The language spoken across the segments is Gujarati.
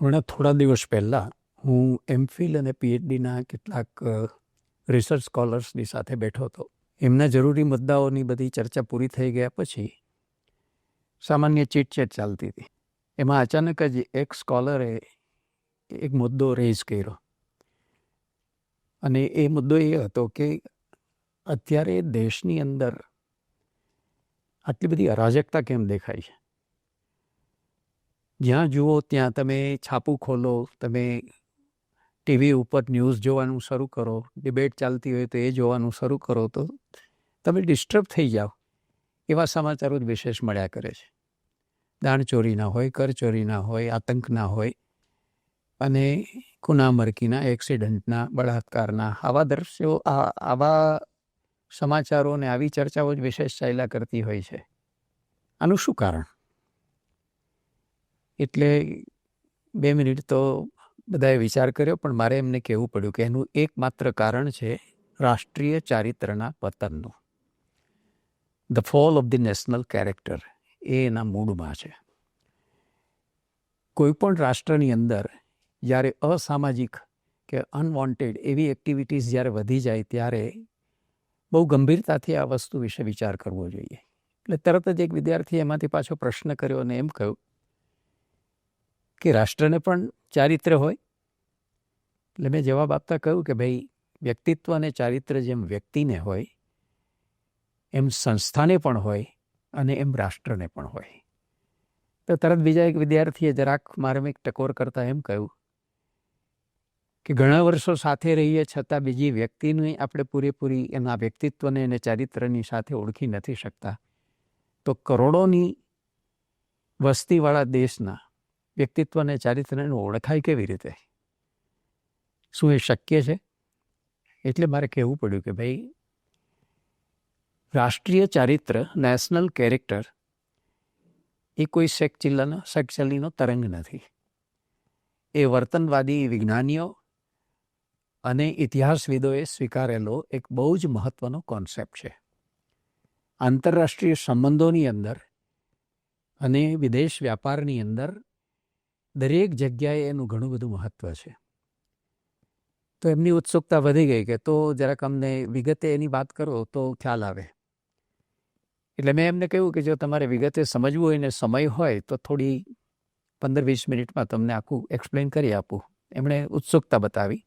હમણાં થોડા દિવસ પહેલાં હું એમફિલ અને પીએચડીના કેટલાક રિસર્ચ સ્કોલર્સની સાથે બેઠો હતો. એમના જરૂરી મુદ્દાઓની બધી ચર્ચા પૂરી થઈ ગયા પછી સામાન્ય ચીટચેટ ચાલતી હતી. એમાં અચાનક જ એક સ્કોલરે એક મુદ્દો રેઝ કર્યો. અને એ મુદ્દો એ હતો કે અત્યારે દેશની અંદર આટલી બધી અરાજકતા કેમ દેખાય છે? જ્યાં જુઓ ત્યાં તમે છાપું ખોલો, તમે ટીવી ઉપર ન્યૂઝ જોવાનું શરૂ કરો, ડિબેટ ચાલતી હોય તો એ જોવાનું શરૂ કરો, તો તમે ડિસ્ટર્બ થઈ જાઓ. એવા સમાચારો જ વિશેષ મળ્યા કરે છે. દાણચોરીના હોય કરચોરીના હોય આતંકના હોય, અને કુનામરકીના એક્સિડન્ટના બળાત્કારના આવા દ્રશ્યો આવા સમાચારો અને આવી ચર્ચાઓ જ વિશેષ ચાલ્યા કરતી હોય છે. આનું શું કારણ? એટલે બે મિનિટ તો બધાએ વિચાર કર્યો, પણ મારે એમને કહેવું પડ્યું કે એનું એકમાત્ર કારણ છે રાષ્ટ્રીય ચારિત્રના પતનનું. The fall of the national character એ એના મૂળમાં છે. કોઈ પણ રાષ્ટ્રની અંદર જ્યારે અસામાજિક કે અનવોન્ટેડ એવી એક્ટિવિટીઝ જ્યારે વધી જાય ત્યારે બહુ ગંભીરતાથી આ વસ્તુ વિશે વિચાર કરવો જોઈએ. એટલે તરત જ એક વિદ્યાર્થી એમાંથી પાછો પ્રશ્ન કર્યો અને એમ કહ્યું કે રાષ્ટ્રને પણ ચારિત્ર હોય? એટલે મેં જવાબ આપતા કહ્યું કે ભાઈ, વ્યક્તિત્વ અને ચારિત્ર જેમ વ્યક્તિને હોય, એમ સંસ્થાને પણ હોય અને એમ રાષ્ટ્રને પણ હોય. તો તરત બીજા એક વિદ્યાર્થીએ જરાક મારે એક ટકોર કરતા એમ કહ્યું કે ઘણા વર્ષો સાથે રહીએ છતાં બીજી વ્યક્તિની આપણે પૂરેપૂરી એના વ્યક્તિત્વને અને ચારિત્રની સાથે ઓળખી નથી શકતા. તો કરોડોની વસ્તીવાળા દેશના વ્યક્તિત્વ અને ચારિત્રને ઓળખાય કેવી રીતે? શું એ શક્ય છે? એટલે મારે કહેવું પડ્યું કે ભાઈ, રાષ્ટ્રીય ચારિત્ર નેશનલ કેરેક્ટર એ કોઈ શેકચિલ્લાનો ચલ્લીનો તરંગ નથી. એ વર્તનવાદી વિજ્ઞાનીઓ અને ઇતિહાસવિદોએ સ્વીકારેલો એક બહુ જ મહત્વનો કોન્સેપ્ટ છે. આંતરરાષ્ટ્રીય સંબંધોની અંદર અને વિદેશ વ્યાપારની અંદર દરેક જગ્યાએ એનું ઘણું બધું મહત્ત્વ છે. તો એમની ઉત્સુકતા વધી ગઈ કે તો જરાક અમને વિગતે એની વાત કરો તો ખ્યાલ આવે. એટલે મેં એમને કહ્યું કે જો તમારે વિગતે સમજવું હોય ને સમય હોય તો થોડી પંદર વીસ મિનિટમાં તમને આખું એક્સપ્લેન કરી આપું. એમણે ઉત્સુકતા બતાવી.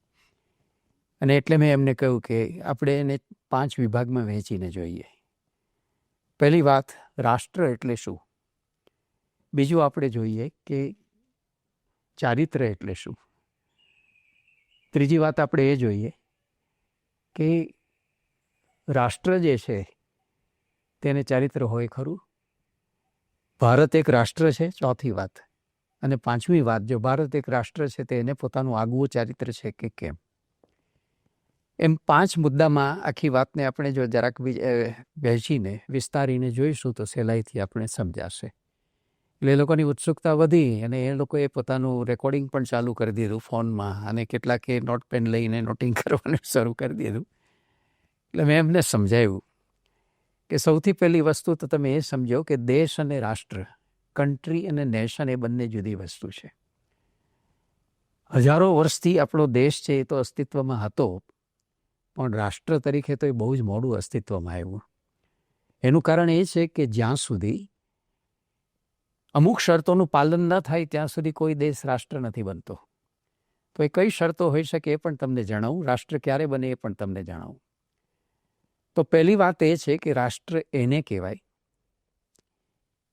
અને એટલે મેં એમને કહ્યું કે આપણે એને પાંચ વિભાગમાં વહેંચીને જોઈએ. પહેલી વાત, રાષ્ટ્ર એટલે શું? બીજું આપણે જોઈએ કે ચારિત્ર એટલે શું? ત્રીજી વાત આપણે એ જોઈએ કે રાષ્ટ્ર જે છે, તેને ચારિત્ર હોય ખરું? ભારત એક રાષ્ટ્ર છે, ચોથી વાત. અને પાંચમી વાત, જો ભારત એક રાષ્ટ્ર છે, તે એને પોતાનું આગવું ચારિત્ર છે કે કેમ? એમ પાંચ મુદ્દામાં આખી વાતને આપણે જો જરાક વહેંચીને, વિસ્તારીને જોઈશું તો સહેલાઈથી આપણે સમજાશે. એટલે એ લોકોની ઉત્સુકતા વધી અને એ લોકોએ પોતાનું રેકોર્ડિંગ પણ ચાલુ કરી દીધું ફોનમાં અને કેટલાકે નોટ પેન લઈને નોટિંગ કરવાનું શરૂ કરી દીધું. એટલે મેં એમને સમજાવ્યું કે સૌથી પહેલી વસ્તુ તો તમે એ સમજો કે દેશ અને રાષ્ટ્ર કન્ટ્રી અને નેશન એ બંને જુદી વસ્તુ છે. હજારો વર્ષથી આપણો દેશ છે એ તો અસ્તિત્વમાં હતો, પણ રાષ્ટ્ર તરીકે તો એ બહુ જ મોડું અસ્તિત્વમાં આવ્યું. એનું કારણ એ છે કે જ્યાં સુધી અમુક શરતોનું પાલન ન થાય ત્યાં સુધી કોઈ દેશ રાષ્ટ્ર નથી બનતો. તો એ કઈ શરતો હોઈ શકે એ પણ તમને જણાવું, રાષ્ટ્ર ક્યારે બને એ પણ તમને જણાવું. તો પહેલી વાત એ છે કે રાષ્ટ્ર એને કહેવાય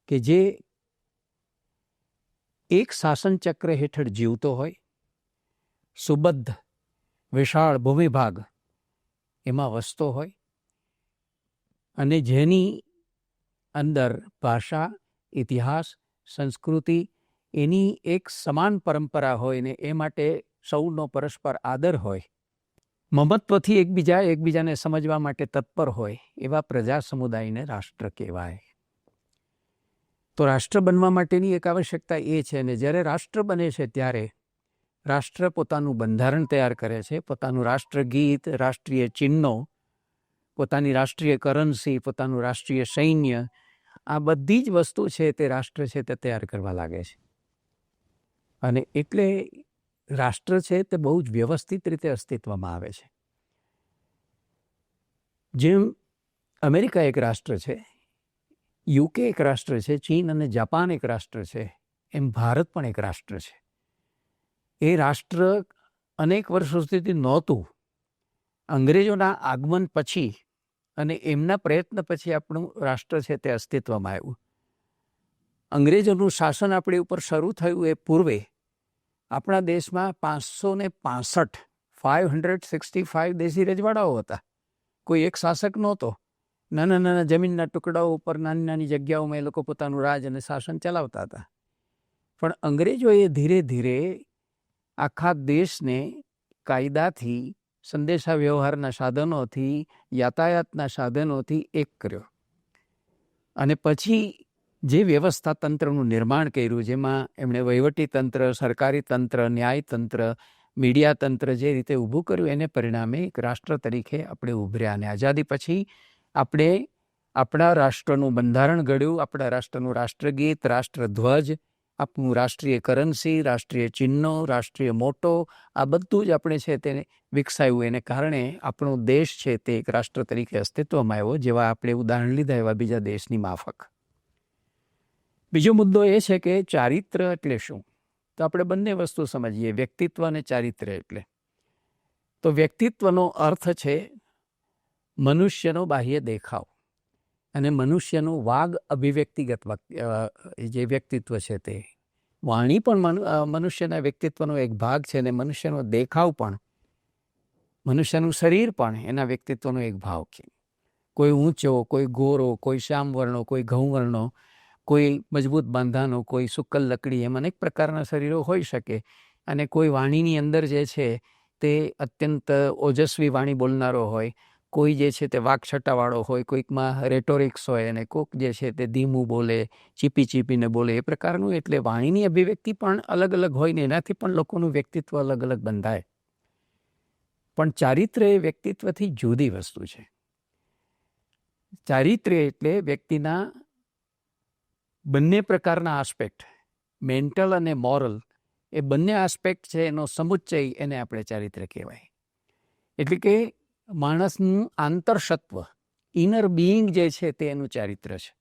કે જે એક શાસન ચક્ર હેઠળ જીવતો હોય, સુબદ્ધ, વિશાળ ભૂમિભાગ એમાં વસતો હોય અને જેની અંદર ભાષા, ઇતિહાસ સંસ્કૃતિ એની એક સમાન પરંપરા હોય ને એ માટે સૌનો પરસ્પર આદર હોય. મમત્વથી એકબીજા એકબીજાને સમજવા માટે તત્પર હોય એવા પ્રજા સમુદાયને રાષ્ટ્ર કહેવાય. તો રાષ્ટ્ર બનવા માટેની એક આવશ્યકતા એ છે ને જ્યારે રાષ્ટ્ર બને છે ત્યારે રાષ્ટ્ર પોતાનું બંધારણ તૈયાર કરે છે, પોતાનું રાષ્ટ્રગીત, રાષ્ટ્રીય ચિહ્નો, પોતાની રાષ્ટ્રીય કરન્સી, પોતાનું રાષ્ટ્રીય સૈન્ય આ બધી જ વસ્તુ છે તે રાષ્ટ્ર છે તે તૈયાર કરવા લાગે છે. અને એટલે રાષ્ટ્ર છે તે બહુ જ વ્યવસ્થિત રીતે અસ્તિત્વમાં આવે છે. જેમ અમેરિકા એક રાષ્ટ્ર છે યુકે એક રાષ્ટ્ર છે, ચીન અને જાપાન એક રાષ્ટ્ર છે, એમ ભારત પણ એક રાષ્ટ્ર છે. એ રાષ્ટ્ર અનેક વર્ષો સુધી નહોતું. અંગ્રેજોના આગમન પછી અને એમના પ્રયત્ન પછી આપણું રાષ્ટ્ર છે તે અસ્તિત્વમાં આવ્યું. અંગ્રેજોનું શાસન આપણી ઉપર શરૂ થયું એ પૂર્વે આપણા દેશમાં પાંચસો ને પાસઠ ફાઇવ હંડ્રેડ સિક્સટી ફાઇવ દેશી રજવાડાઓ હતા. કોઈ એક શાસક નહોતો. નાના નાના જમીનના ટુકડાઓ ઉપર નાની નાની જગ્યાઓમાં એ લોકો પોતાનું રાજ અને શાસન ચલાવતા હતા. પણ અંગ્રેજોએ ધીરે ધીરે આખા દેશને કાયદાથી સંદેશા વ્યવહારના સાધનોથી, યાતાયાતના સાધનોથી એક કર્યો. અને પછી જે વ્યવસ્થા તંત્રનું નિર્માણ કર્યું, જેમાં એમણે વહીવટી તંત્ર, સરકારી તંત્ર, ન્યાય તંત્ર, મીડિયા તંત્ર જે રીતે ઊભું કર્યું, એને પરિણામે એક રાષ્ટ્ર તરીકે આપણે ઉભર્યા. અને આઝાદી પછી આપણે આપણા રાષ્ટ્રનું બંધારણ ઘડ્યું, આપણા રાષ્ટ્રનું રાષ્ટ્રગીત, રાષ્ટ્રધ્વજ આપણું રાષ્ટ્રીય કરન્સી, રાષ્ટ્રીય ચિહ્નો, રાષ્ટ્રીય મોટો, આ બધું જ આપણે છે તેને વિકસાવ્યું. એને કારણે આપણો દેશ છે તે એક રાષ્ટ્ર તરીકે અસ્તિત્વમાં આવ્યો, જેવા આપણે ઉદાહરણ લીધા એવા બીજા દેશની માફક. બીજો મુદ્દો એ છે કે ચારિત્ર એટલે શું? તો આપણે બંને વસ્તુ સમજીએ, વ્યક્તિત્વ અને ચારિત્ર એટલે. તો વ્યક્તિત્વનો અર્થ છે મનુષ્યનો બાહ્ય દેખાવ. અને મનુષ્યનું વાગ અભિવ્યક્તિગત જે વ્યક્તિત્વ છે તે. વાણી પણ મનુષ્યના વ્યક્તિત્વનો એક ભાગ છે અને મનુષ્યનો દેખાવ પણ, મનુષ્યનું શરીર પણ એના વ્યક્તિત્વનો એક ભાવ છે. કોઈ ઊંચો, કોઈ ગોરો, કોઈ શ્યામવર્ણો, કોઈ ઘઉં વર્ણો કોઈ મજબૂત બાંધાનો, કોઈ સુકલ લકડી એમ અનેક પ્રકારના શરીરો હોઈ શકે. અને કોઈ વાણીની અંદર જે છે તે અત્યંત ઓજસ્વી વાણી બોલનારો હોય કોઈ જે છે તે વાકછટાવાળો હોય, કોઈકમાં રેટોરિક્સ હોય અને કોઈક જે છે તે ધીમું બોલે, ચીપી ચીપીને બોલે, એ પ્રકારનું એટલે વાણીની અભિવ્યક્તિ પણ અલગ અલગ હોય ને એનાથી પણ લોકોનું વ્યક્તિત્વ અલગ અલગ બંધાય. પણ ચારિત્ર એ વ્યક્તિત્વથી જુદી વસ્તુ છે. ચારિત્ર્ય એટલે વ્યક્તિના બંને પ્રકારના આસ્પેક્ટ મેન્ટલ અને મોરલ એ બંને આસ્પેક્ટ છે એનો સમુચ્ચય એને આપણે ચારિત્ર કહેવાય. એટલે કે માણસનું આંતરસત્વ ઇનર બિઈંગ જે છે તે એનું ચારિત્ર છે.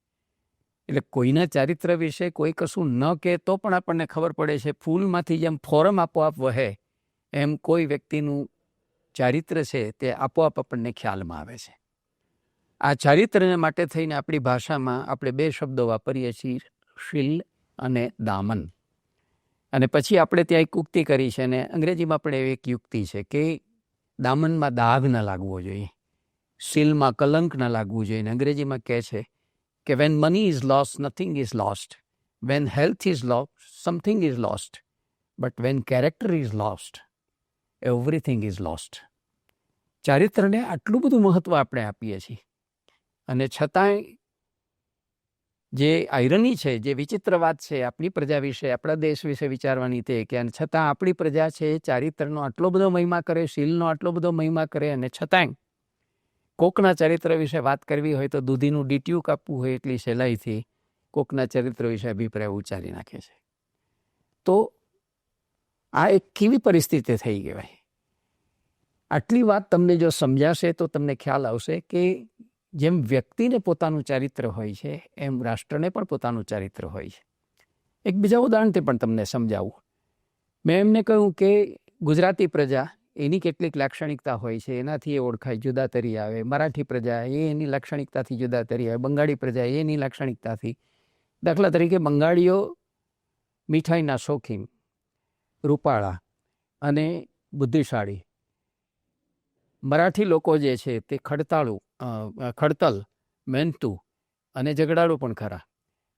એટલે કોઈના ચારિત્ર વિશે કોઈ કશું ન કહે તો પણ આપણને ખબર પડે છે ફૂલમાંથી જેમ ફોરમ આપોઆપ વહે, એમ કોઈ વ્યક્તિનું ચારિત્ર છે તે આપોઆપ આપણને ખ્યાલમાં આવે છે. આ ચારિત્રને માટે થઈને આપણી ભાષામાં આપણે બે શબ્દો વાપરીએ છીએ, શીલ અને દામન. અને પછી આપણે ત્યાં એક ઉક્તિ કરી છે અને અંગ્રેજીમાં પણ એવી એક યુક્તિ છે કે દામનમાં દાગ ન લાગવો જોઈએ, સીલમાં કલંક ન લાગવું જોઈએ. અંગ્રેજીમાં કહે છે કે when money is lost nothing is lost when health is lost something is lost but when character is lost everything is lost ચારિત્રને આટલું બધું મહત્ત્વ આપણે આપીએ છીએ. અને છતાંય જે આયરની છે, જે વિચિત્ર વાત છે આપણી પ્રજા વિશે, આપણા દેશ વિશે વિચારવાની તે કે છતાં આપણી પ્રજા છે એ ચારિત્રનો આટલો બધો મહિમા કરે, શીલનો આટલો બધો મહિમા કરે અને છતાંય કોકના ચરિત્ર વિશે વાત કરવી હોય તો દૂધીનું ડીટ્યુ કાપવું હોય એટલી સહેલાઈથી કોકના ચરિત્ર વિશે અભિપ્રાય ઉચ્ચારી નાખે છે. તો આ એક કેવી પરિસ્થિતિ થઈ કહેવાય આટલી વાત તમને જો સમજાશે તો તમને ખ્યાલ આવશે કે જેમ વ્યક્તિને પોતાનું ચારિત્ર હોય છે, એમ રાષ્ટ્રને પણ પોતાનું ચારિત્ર હોય છે. એક બીજા ઉદાહરણથી પણ તમને સમજાવું. મેં એમને કહ્યું કે ગુજરાતી પ્રજા એની કેટલીક લાક્ષણિકતા હોય છે, એનાથી એ ઓળખાય, જુદા તરી આવે, મરાઠી પ્રજા એ એની લાક્ષણિકતાથી જુદા તરી આવે, બંગાળી પ્રજા એની લાક્ષણિકતાથી. દાખલા તરીકે બંગાળીઓ મીઠાઈના શોખીન, રૂપાળા અને બુદ્ધિશાળી. મરાઠી લોકો જે છે તે ખડતાળું ખડતલ મહેનતુ અને ઝઘડાળુ પણ ખરા.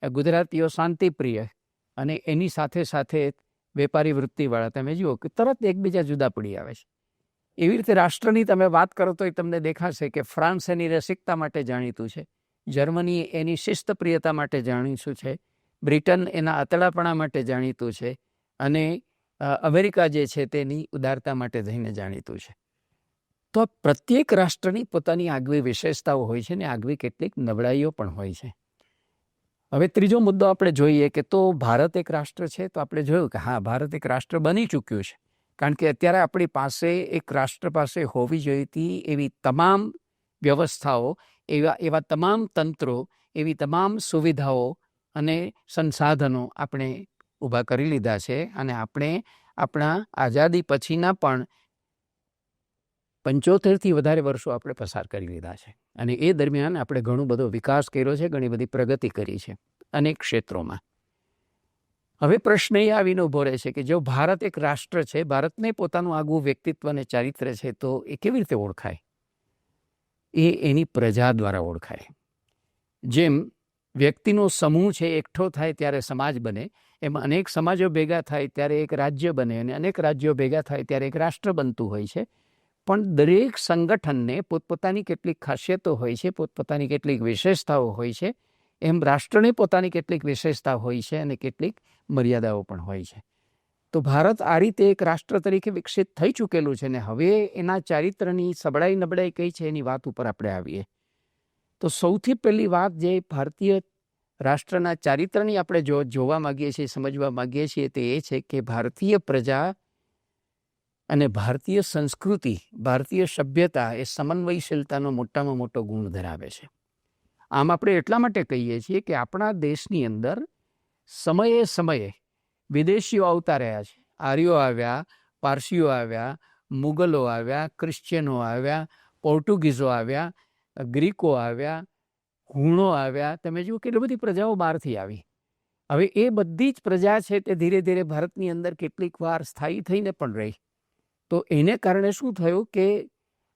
ગુજરાતીઓ શાંતિપ્રિય અને એની સાથે સાથે વેપારી વૃત્તિવાળા. તમે જુઓ કે તરત એકબીજા જુદા પડી આવે છે. એવી રીતે રાષ્ટ્રની તમે વાત કરો તો એ તમને દેખાશે કે ફ્રાન્સ એની રસિકતા માટે જાણીતું છે. જર્મની એની શિસ્તપ્રિયતા માટે જાણીતું છે. બ્રિટન એના અતડાપણા માટે જાણીતું છે. અને અમેરિકા જે છે તેની ઉદારતા માટે થઈને જાણીતું છે. તો પ્રત્યેક રાષ્ટ્રની પોતાની આગવી વિશેષતાઓ હોય છે ને આગવી કેટલીક નબળાઈઓ પણ હોય છે. હવે ત્રીજો મુદ્દો આપણે જોઈએ કે તો ભારત એક રાષ્ટ્ર છે તો આપણે જોયું કે હા, ભારત એક રાષ્ટ્ર બની ચૂક્યું છે. કારણ કે અત્યારે આપણી પાસે એક રાષ્ટ્ર પાસે હોવી જોઈતી એવી તમામ વ્યવસ્થાઓ, એવા એવા તમામ તંત્રો, એવી તમામ સુવિધાઓ અને સંસાધનો આપણે ઊભા કરી લીધા છે અને આપણે આપણા આઝાદી પછીના પણ પંચોતેરથી વધારે વર્ષો આપણે પસાર કરી લીધા છે. અને એ દરમિયાન આપણે ઘણો બધો વિકાસ કર્યો છે, ઘણી બધી પ્રગતિ કરી છે અનેક ક્ષેત્રોમાં. હવે પ્રશ્ન એ આવીને ઊભો રહે છે કે જો ભારત એક રાષ્ટ્ર છે, ભારતને પોતાનું આગવું વ્યક્તિત્વ અને ચારિત્ર છે, તો એ કેવી રીતે ઓળખાય? એ એની પ્રજા દ્વારા ઓળખાય. જેમ વ્યક્તિનો સમૂહ છે, એકઠો થાય ત્યારે સમાજ બને, એમ અનેક સમાજો ભેગા થાય ત્યારે એક રાજ્ય બને અને અનેક રાજ્યો ભેગા થાય ત્યારે એક રાષ્ટ્ર બનતું હોય છે. પણ દરેક સંગઠનને પોતપોતાની કેટલીક ખાસિયતો હોય છે, પોતપોતાની કેટલીક વિશેષતાઓ હોય છે, એમ રાષ્ટ્રને પોતાની કેટલીક વિશેષતા હોય છે અને કેટલીક મર્યાદાઓ પણ હોય છે. તો ભારત આ રીતે એક રાષ્ટ્ર તરીકે વિકસિત થઈ ચૂકેલું છે ને હવે એના ચારિત્રની સબળાઈ નબળાઈ કઈ છે એની વાત ઉપર આપણે આવીએ. તો સૌથી પહેલી વાત જે ભારતીય રાષ્ટ્રના ચારિત્રની આપણે જો, જોવા માગીએ છીએ, સમજવા માગીએ છીએ તે એ છે કે ભારતીય પ્રજા અને ભારતીય સંસ્કૃતિ, ભારતીય સભ્યતા એ સમન્વયશીલતાનો મોટામાં મોટો ગુણ ધરાવે છે. આમ આપણે એટલા માટે કહીએ છીએ કે આપણા દેશની અંદર સમયે સમયે વિદેશીઓ આવતા રહ્યા છે. આર્યો આવ્યા, પારસીઓ આવ્યા, મુગલો આવ્યા ક્રિશ્ચિયનો આવ્યા, પોર્ટુગીઝો આવ્યા, ગ્રીકો આવ્યા, હુણો આવ્યા, તમે જુઓ કેટલી બધી પ્રજાઓ બહારથી આવી. હવે એ બધી જ પ્રજા છે તે ધીરે ધીરે ભારતની અંદર કેટલીક વાર સ્થાયી થઈને પણ રહી. તો એને કારણે શું થયું કે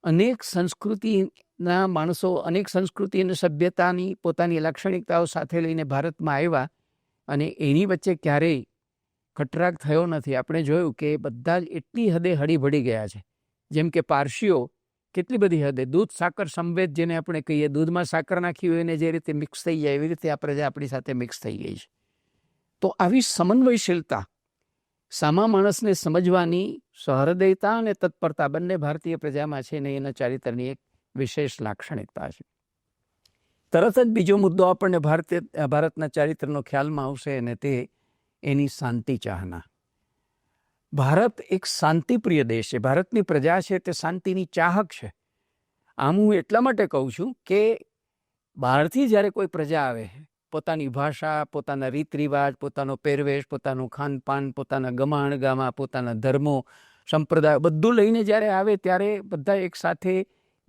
અનેક સંસ્કૃતિના માણસો, અનેક સંસ્કૃતિ અને સભ્યતાની પોતાની લાક્ષણિકતાઓ સાથે લઈને ભારતમાં આવ્યા અને એની વચ્ચે ક્યારેય ખટરાગ થયો નથી. આપણે જોયું કે બધા જ એટલી હદે હળીભળી ગયા છે. જેમ કે પારસીઓ કેટલી બધી હદે, દૂધ, સાકર, સંવેદ જેને આપણે કહીએ, દૂધમાં સાકર નાખી હોય એને જે રીતે મિક્સ થઈ જાય, એવી રીતે આ પ્રજા આપણી સાથે મિક્સ થઈ ગઈ છે. તો આવી સમન્વયશીલતા સામા માણસને સમજવાની સહૃદયતા અને તત્પરતા બંને ભારતીય પ્રજામાં છે ને એના ચારિત્રની એક વિશેષ લાક્ષણિકતા છે. તરત જ બીજો મુદ્દો આપણને ભારતીય, ભારતના ચારિત્રનો ખ્યાલમાં આવશે અને તે એની શાંતિ ચાહના. ભારત એક શાંતિપ્રિય દેશ છે. ભારતની પ્રજા છે તે શાંતિની ચાહક છે. આમ હું એટલા માટે કહું છું કે બહારથી જ્યારે કોઈ પ્રજા આવે પોતાની ભાષા, પોતાના રીત રિવાજ પોતાનો પહેરવેશ, પોતાનું ખાનપાન, પોતાના ગમાણ ગામા પોતાના ધર્મો, સંપ્રદાય બધું લઈને જ્યારે આવે ત્યારે બધા એકસાથે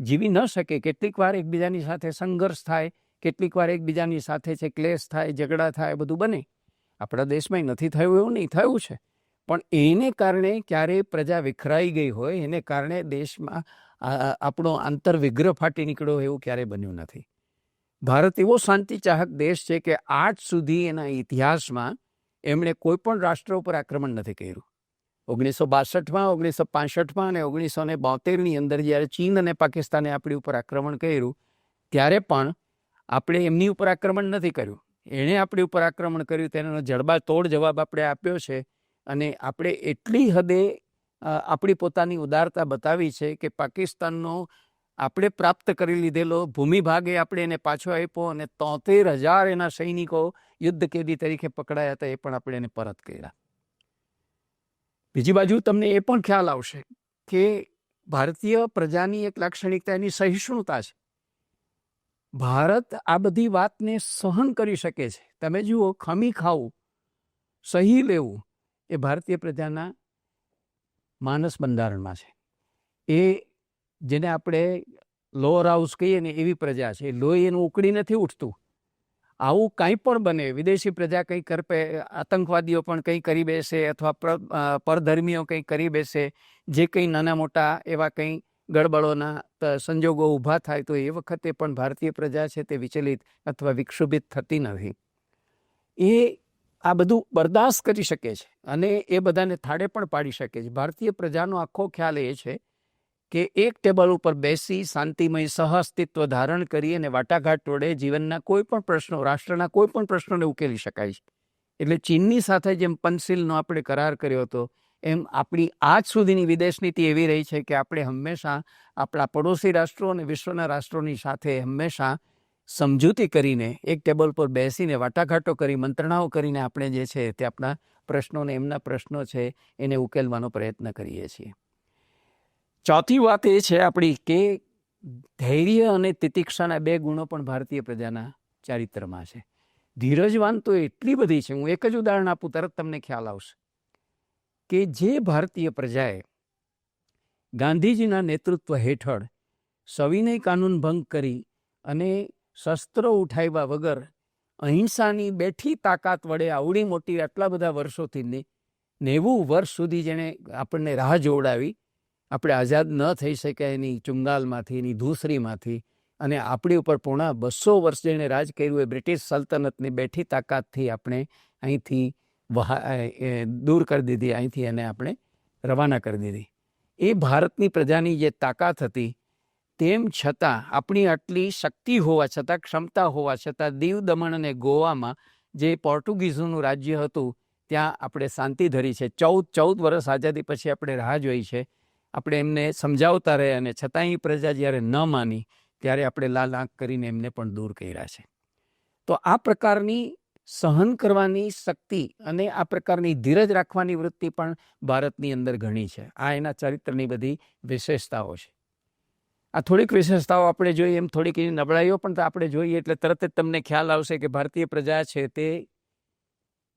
જીવી ન શકે. કેટલીક વાર એકબીજાની સાથે સંઘર્ષ થાય, કેટલીક વાર એકબીજાની સાથે છે ક્લેશ થાય, ઝઘડા થાય, બધું બને. આપણા દેશમાં નથી થયું એવું નહીં થયું છે. પણ એને કારણે ક્યારે પ્રજા વિખરાઈ ગઈ હોય, એને કારણે દેશમાં આપણો આંતરવિગ્રહ ફાટી નીકળ્યો એવું ક્યારેય બન્યું નથી. ભારત એવો શાંતિ ચાહક દેશ છે કે આજ સુધી એના ઇતિહાસમાં એમણે કોઈ પણ રાષ્ટ્ર ઉપર આક્રમણ નથી કર્યું. ઓગણીસો બાસઠમાં, ઓગણીસો પાસઠમાં અને ઓગણીસો ને બોતેરની અંદર જ્યારે ચીન અને પાકિસ્તાને આપણી ઉપર આક્રમણ કર્યું, ત્યારે પણ આપણે એમની ઉપર આક્રમણ નથી કર્યું. એણે આપણી ઉપર આક્રમણ કર્યું, તેનો જડબા તોડ જવાબ આપણે આપ્યો છે અને આપણે એટલી હદે આપણી પોતાની ઉદારતા બતાવી છે કે પાકિસ્તાનનો આપણે પ્રાપ્ત કરી લીધેલો ભૂમિભાગે આપણે એને પાછો આપ્યો અને તોતેર હજાર એના સૈનિકો યુદ્ધ કેદી તરીકે પકડાયા હતા એ પણ આપણે એને પરત કર્યા. બીજી બાજુ તમને એ પણ ખ્યાલ આવશે કે ભારતીય પ્રજાની એક લાક્ષણિકતા એની સહિષ્ણુતા છે. ભારત આ બધી વાતને સહન કરી શકે છે. તમે જુઓ ખમી ખાવું, સહી લેવું એ ભારતીય પ્રજાના માનસ બંધારણમાં છે. એ જેને આપણે લોઅર હાઉસ કહીએ ને એવી પ્રજા છે. લોહી એનું ઉકળી નથી ઉઠતું. આવું કંઈ પણ બને, વિદેશી પ્રજા કંઈ કરપે આતંકવાદીઓ પણ કંઈ કરી બેસે અથવા પરધર્મીઓ કંઈ કરી બેસે, જે કંઈ નાના મોટા એવા કંઈ ગડબડોના સંજોગો ઊભા થાય, તો એ વખતે પણ ભારતીય પ્રજા છે તે વિચલિત અથવા વિક્ષુભિત થતી નથી. એ, આ બધું બરદાસ્ત કરી શકે છે અને એ બધાને થાળે પણ પાડી શકે છે. ભારતીય પ્રજાનો આખો ખ્યાલ એ છે કે એક ટેબલ ઉપર બેસી શાંતિમય સહઅસ્તિત્વ ધારણ કરી અને વાટાઘાટ વડે જીવનના કોઈ પણ પ્રશ્નો, રાષ્ટ્રના કોઈ પણ પ્રશ્નોને ઉકેલી શકાય છે. એટલે ચીનની સાથે જેમ પંસિલનો આપણે કરાર કર્યો હતો, એમ આપણી આજ સુધીની વિદેશ નીતિ એવી રહી છે કે આપણે હંમેશા આપણા પડોશી રાષ્ટ્રો અને વિશ્વના રાષ્ટ્રોની સાથે હંમેશા સમજૂતી કરીને, એક ટેબલ પર બેસીને વાટાઘાટો કરી, મંત્રણાઓ કરીને આપણે જે છે તે આપણા પ્રશ્નોને, એમના પ્રશ્નો છે એને ઉકેલવાનો પ્રયત્ન કરીએ છીએ. ચોથી વાત એ છે આપણી કે ધૈર્ય અને તિતિક્ષાના બે ગુણો પણ ભારતીય પ્રજાના ચારિત્રમાં છે. ધીરજવાન તો એટલી બધી છે. હું એક જ ઉદાહરણ આપું, તરત તમને ખ્યાલ આવશે. કે જે ભારતીય પ્રજાએ ગાંધીજીના નેતૃત્વ હેઠળ સવિનય કાનૂન ભંગ કરી અને શસ્ત્રો ઉઠાવ્યા વગર અહિંસાની બેઠી તાકાત વડે આવડી મોટી આટલા બધા વર્ષોથી નેવું વર્ષ સુધી જેણે આપણને રાહ જોવડાવી આપણે આઝાદ ન થઈ શક્યા એની ચુંગાલમાંથી, એની ધૂસરીમાંથી અને આપણી ઉપર પૂર્ણ બસો વર્ષ જેણે રાજ કર્યું એ બ્રિટિશ સલ્તનતની બેઠી તાકાતથી આપણે અહીંથી દૂર કરી દીધી, અહીંથી એને આપણે રવાના કરી દીધી. એ ભારતની પ્રજાની જે તાકાત હતી, તેમ છતાં આપણી આટલી શક્તિ હોવા છતાં, ક્ષમતા હોવા છતાં, દીવ દમણ અને ગોવામાં જે પોર્ટુગીઝોનું રાજ્ય હતું, ત્યાં આપણે શાંતિ ધરી છે. ચૌદ ચૌદ વર્ષ આઝાદી પછી આપણે રાહ જોઈ છે આપણે એમને સમજાવતા રહે અને છતાંય પ્રજા જ્યારે ન માની, ત્યારે આપણે લાલ આંખ કરીને એમને પણ દૂર કર્યા છે. તો આ પ્રકારની સહન કરવાની શક્તિ અને આ પ્રકારની ધીરજ રાખવાની વૃત્તિ પણ ભારતની અંદર ઘણી છે. આ એના ચરિત્રની બધી વિશેષતાઓ છે. આ થોડીક વિશેષતાઓ આપણે જોઈએ એમ થોડીક એની નબળાઈઓ પણ આપણે જોઈએ એટલે તરત જ તમને ખ્યાલ આવશે કે ભારતીય પ્રજા છે તે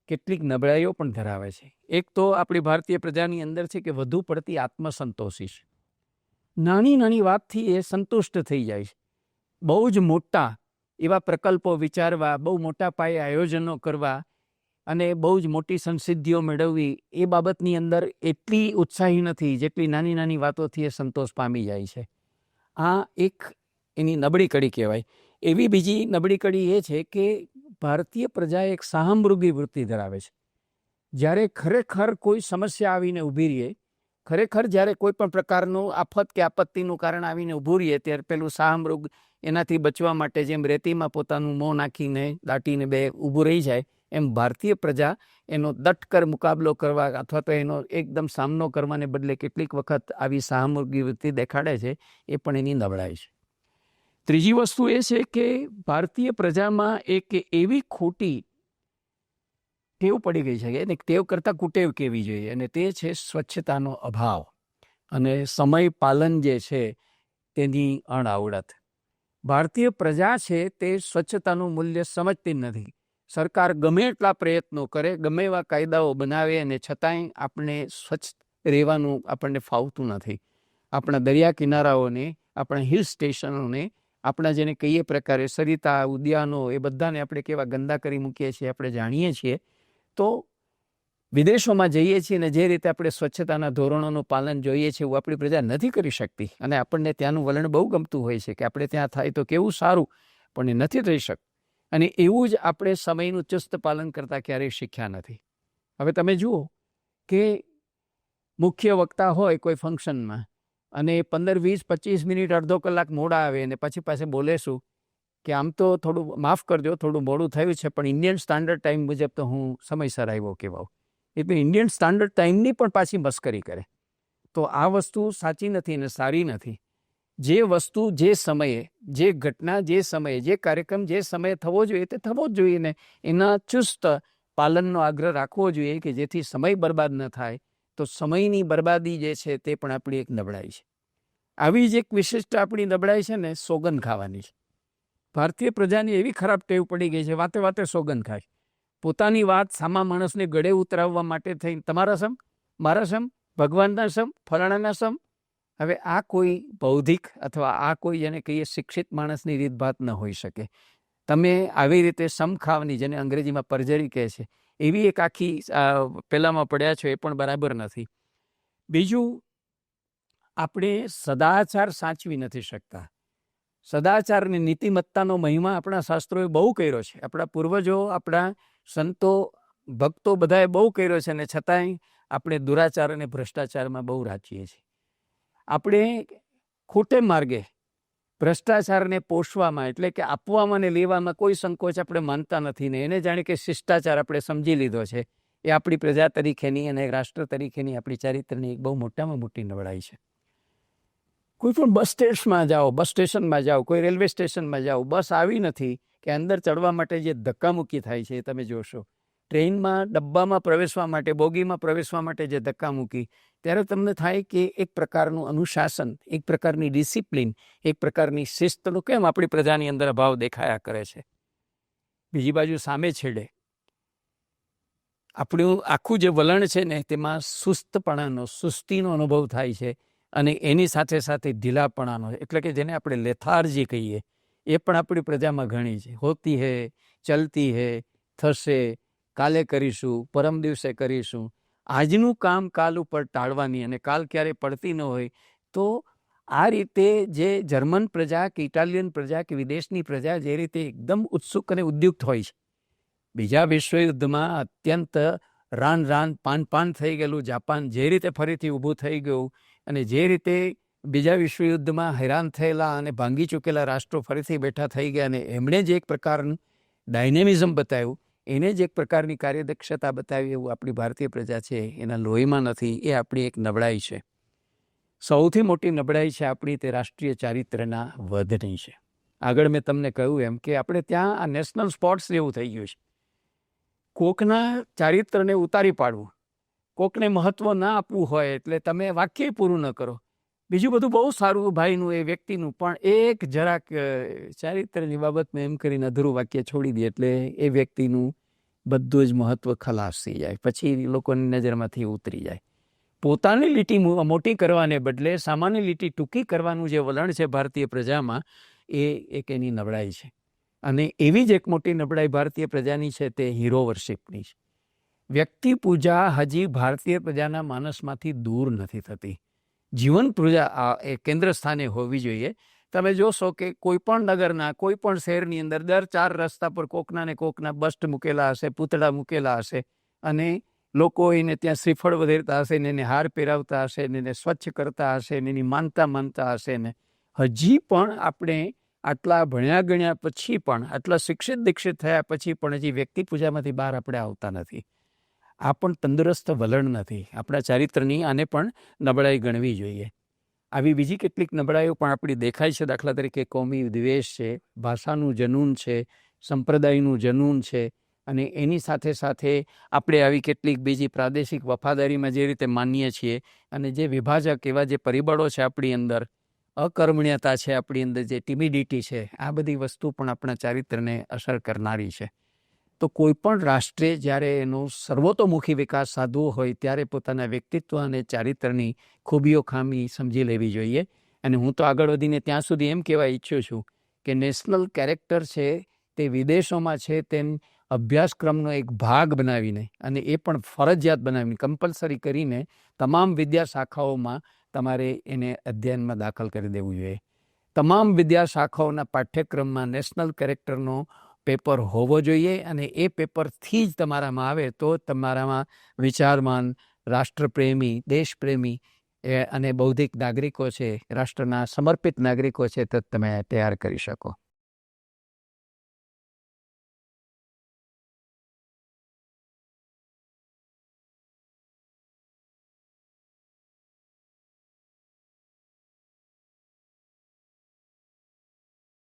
કેટલીક નબળાઈઓ પણ ધરાવે છે. એક તો આપણી ભારતીય પ્રજાની અંદર છે કે વધુ પડતી આત્મસંતોષી છે. નાની નાની વાતથી એ સંતુષ્ટ થઈ જાય છે. બહુ જ મોટા એવા પ્રકલ્પો વિચારવા, બહુ મોટા પાયે આયોજનો કરવા અને બહુ જ મોટી સંસિદ્ધિઓ મેળવવી, એ બાબતની અંદર એટલી ઉત્સાહી નથી જેટલી નાની નાની વાતોથી એ સંતોષ પામી જાય છે. આ એક એની નબળી કડી કહેવાય. એવી બીજી નબળી કડી એ છે કે ભારતીય પ્રજા એક સહામૃગી વૃત્તિ ધરાવે છે. જ્યારે ખરેખર કોઈ સમસ્યા આવીને ઊભી રહીએ ખરેખર જ્યારે કોઈ પણ પ્રકારનું આફત કે આપત્તિનું કારણ આવીને ઊભું રહીએ ત્યારે પેલું સહામૃગ એનાથી બચવા માટે જેમ રેતીમાં પોતાનું મોં નાખીને, દાટીને બે ઊભું રહી જાય, એમ ભારતીય પ્રજા એનો દટકર મુકાબલો કરવા અથવા તો એનો એકદમ સામનો કરવાને બદલે કેટલીક વખત આવી સહામૃગી વૃત્તિ દેખાડે છે, એ પણ એની નબળાઈ છે. ત્રીજી વસ્તુ એ છે કે ભારતીય પ્રજામાં એક એવી ખોટી ટેવ પડી ગઈ છે અને ટેવ કરતાં કુટેવ કેવી જોઈએ? અને તે છે સ્વચ્છતાનો અભાવ. અને સમય પાલન જે છે તેની અણઆવડત. ભારતીય પ્રજા છે તે સ્વચ્છતાનું મૂલ્ય સમજતી નથી. સરકાર ગમે એટલા પ્રયત્નો કરે, ગમે એવા કાયદાઓ બનાવે અને છતાંય આપણે સ્વચ્છ રહેવાનું આપણને ફાવતું નથી. આપણા દરિયા કિનારાઓને, આપણા હિલ સ્ટેશનોને આપણા જેને કહીએ પ્રકારે સરિતા, ઉદ્યાનો એ બધાને આપણે કેવા ગંદા કરી મૂકીએ છીએ, આપણે જાણીએ છીએ. તો વિદેશોમાં જઈએ છીએ અને જે રીતે આપણે સ્વચ્છતાના ધોરણોનું પાલન જોઈએ છીએ એવું આપણી પ્રજા નથી કરી શકતી. અને આપણને ત્યાંનું વલણ બહુ ગમતું હોય છે કે આપણે ત્યાં થાય તો કેવું સારું, પણ એ નથી થઈ શકતું અને એવું જ આપણે સમયનું ચુસ્ત પાલન કરતાં ક્યારેય શીખ્યા નથી. હવે તમે જુઓ કે મુખ્ય વક્તા હોય કોઈ ફંક્શનમાં અને પંદર, વીસ, પચીસ મિનિટ અડધો કલાક મોડા આવે અને પછી પાસે બોલેશું કે આમ તો થોડું માફ કરજો, થોડું મોડું થયું છે, પણ ઇન્ડિયન સ્ટાન્ડર્ડ ટાઈમ મુજબ તો હું સમયસર આવ્યો કહેવાઉં. એટલે ઇન્ડિયન સ્ટાન્ડર્ડ ટાઈમની પણ પાછી મસ્કરી કરે. તો આ વસ્તુ સાચી નથી અને સારી નથી. જે વસ્તુ જે સમયે, જે ઘટના જે સમયે, જે કાર્યક્રમ જે સમયે થવો જોઈએ તે થવો જ જોઈએ ને એના ચુસ્ત પાલનનો આગ્રહ રાખવો જોઈએ કે જેથી સમય બરબાદ ન થાય તો સમયની બરબાદી જે છે તે પણ આપણી એક નબળાઈ છે. આવી જ એક વિશિષ્ટ આપણી નબળાઈ છે ને સોગન ખાવાની છે. ભારતીય પ્રજાની એવી ખરાબ ટેવ પડી ગઈ છે, વાતે વાતે સોગન ખાય. પોતાની વાત સામા માણસને ગળે ઉતરાવવા માટે થઈને, તમારા સમ? મારા સમ? ભગવાનના સમ? ફલાણાના સમ? હવે આ કોઈ બૌદ્ધિક અથવા આ કોઈ, જેને કહીએ, શિક્ષિત માણસની રીતભાત ન હોઈ શકે. તમે આવી રીતે સમખાવની જેને અંગ્રેજીમાં પરજરી કહે છે, એવી એક આખી પેલામાં પડ્યા છો, એ પણ બરાબર નથી. બીજું, આપણે સદાચાર સાચવી નથી શકતા. સદાચારની નીતિમત્તાનો મહિમા આપણા શાસ્ત્રોએ બહુ કર્યો છે. આપણા પૂર્વજો, આપણા સંતો, ભક્તો બધાએ બહુ કર્યો છે, અને છતાંય આપણે દુરાચાર અને ભ્રષ્ટાચારમાં બહુ રાચીએ છીએ. આપણે ખોટે માર્ગે ભ્રષ્ટાચારને પોષવામાં, એટલે કે આપવામાં ને લેવામાં કોઈ સંકોચ આપણે માનતા નથી ને. એને જાણે કે શિષ્ટાચાર આપણે સમજી લીધો છે. એ આપણી પ્રજા તરીકેની અને રાષ્ટ્ર તરીકેની આપણી ચારિત્રની એક બહુ મોટામાં મોટી નબળાઈ છે. કોઈ પણ બસ સ્ટેશનમાં જાઓ, બસ સ્ટેશનમાં જાઓ, કોઈ રેલવે સ્ટેશનમાં જાઓ, બસ આવી નથી કે અંદર ચડવા માટે જે ધક્કામુક્કી થાય છે એ તમે જોશો. ટ્રેનમાં, ડબ્બામાં પ્રવેશવા માટે, બોગીમાં પ્રવેશવા માટે જે ધક્કા મૂકી, ત્યારે તમને થાય કે એક પ્રકારનું અનુશાસન, એક પ્રકારની ડિસિપ્લિન, એક પ્રકારની શિસ્તનો કેમ આપણી પ્રજાની અંદર અભાવ દેખાયા કરે છે? બીજી બાજુ સામે છેડે. આપણું આખું જે વલણ છે ને, તેમાં સુસ્તપણાનો, સુસ્તીનો અનુભવ થાય છે અને એની સાથે સાથે ઢીલાપણાનો, એટલે કે જેને આપણે લેથાર્જી કહીએ, એ પણ આપણી પ્રજામાં ઘણી છે. હોતી હે, ચલતી હે, થશે કાલે કરીશું, પરમ દિવસે કરીશું. આજનું કામ કાલ ઉપર ટાળવાની અને કાલ ક્યારે પડતી ન હોય, તો આ રીતે જે જર્મન પ્રજા કે ઇટાલિયન પ્રજા કે વિદેશની પ્રજા જે રીતે એકદમ ઉત્સુક અને ઉદ્યુક્ત હોય છે. બીજા વિશ્વયુદ્ધમાં અત્યંત રાન રાન પાન પાન થઈ ગયેલું જાપાન જે રીતે ફરીથી ઊભું થઈ ગયું અને જે રીતે બીજા વિશ્વયુદ્ધમાં હેરાન થયેલા અને ભાંગી ચૂકેલા રાષ્ટ્રો ફરીથી બેઠા થઈ ગયા અને એમણે જે એક પ્રકારનું ડાયનેમિઝમ બતાવ્યું એને જ એક પ્રકારની કાર્યદક્ષતા બતાવી એવું આપણી ભારતીય પ્રજા છે, એના લોહીમાં નથી, એ આપણી એક નબળાઈ છે. સૌથી મોટી નબળાઈ છે આપણી તે રાષ્ટ્રીય ચારિત્ર્યના વધની છે. આગળ મેં તમને કહ્યું એમ કે આપણે ત્યાં આ નેશનલ સ્પોર્ટ્સ જેવું થઈ ગયું છે. કોકના ચારિત્રને ઉતારી પાડવું, કોકને મહત્ત્વ ના આપવું હોય એટલે તમે વાક્ય પૂરું ન કરો. બીજું બધું બહુ સારું ભાઈનું એ વ્યક્તિનું, પણ એક જરાક ચારિત્રની બાબતમાં એમ કરીને અધૂરું વાક્ય છોડી દે એટલે એ વ્યક્તિનું બધું જ મહત્વ ખલાસ થઈ જાય. પછી લોકોની નજરમાંથી ઉતરી જાય. પોતાની લીટી મોટી કરવાને બદલે સામાન્ય લીટી ટૂંકી કરવાનું જે વલણ છે ભારતીય પ્રજામાં, એ એક એની નબળાઈ છે. અને એવી જ એક મોટી નબળાઈ ભારતીય પ્રજાની છે, તે હીરો વર્શિપની છે. વ્યક્તિ પૂજા હજી ભારતીય પ્રજાના માનસમાંથી દૂર નથી થતી. જીવન પૂજા એ કેન્દ્ર સ્થાને હોવી જોઈએ. તમે જોશો કે કોઈ પણ નગરના, કોઈ પણ શહેરની અંદર દર ચાર રસ્તા પર કોકના ને કોકના બસ્ટ મૂકેલા હશે, પૂતળા મૂકેલા હશે અને લોકો એને ત્યાં શ્રીફળ વધેરતા હશે ને એને હાર પહેરાવતા હશે ને એને સ્વચ્છ કરતા હશે ને એની માનતા માનતા હશે ને. હજી પણ આપણે આટલા ભણ્યા ગણ્યા પછી પણ, આટલા શિક્ષિત દીક્ષિત થયા પછી પણ હજી વ્યક્તિ પૂજામાંથી બહાર આપણે આવતા નથી. આ પણ તંદુરસ્ત વલણ નથી. આપણા ચારિત્રની આને પણ નબળાઈ ગણવી જોઈએ. આવી બીજી કેટલીક નબળાઈઓ પણ આપણી દેખાય છે. દાખલા તરીકે કોમી દ્વેષ છે, ભાષાનું જનૂન છે, સંપ્રદાયનું જનૂન છે અને એની સાથે સાથે આપણે આવી કેટલીક બીજી પ્રાદેશિક વફાદારીમાં જે રીતે માનીએ છીએ અને જે વિભાજક એવા જે પરિબળો છે આપણી અંદર, અકર્મણ્યતા છે આપણી અંદર, જે ટિમિડિટી છે, આ બધી વસ્તુ પણ આપણા ચારિત્રને અસર કરનારી છે. તો કોઈ પણ રાષ્ટ્રે જ્યારે એનો સર્વતોમુખી વિકાસ સાધવો હોય ત્યારે પોતાના વ્યક્તિત્વ અને ચારિત્રની ખૂબીઓ ખામી સમજી લેવી જોઈએ. અને હું તો આગળ વધીને ત્યાં સુધી એમ કહેવા ઈચ્છું છું કે નેશનલ કેરેક્ટર છે તે વિદેશોમાં છે તેમ અભ્યાસક્રમનો એક ભાગ બનાવીને અને એ પણ ફરજિયાત બનાવીને કમ્પલસરી કરીને તમામ વિદ્યા શાખાઓમાં તમારે એને અધ્યયનમાં દાખલ કરી દેવું જોઈએ. તમામ વિદ્યા શાખાઓના પાઠ્યક્રમમાં નેશનલ કેરેક્ટરનો પેપર હોવો જોઈએ અને એ પેપરથી જ તમારામાં આવે તો તમારામાં વિચારમાન, રાષ્ટ્રપ્રેમી, દેશપ્રેમી અને બૌદ્ધિક નાગરિકો છે, રાષ્ટ્રના સમર્પિત નાગરિકો છે, તો તમે તૈયાર કરી શકો.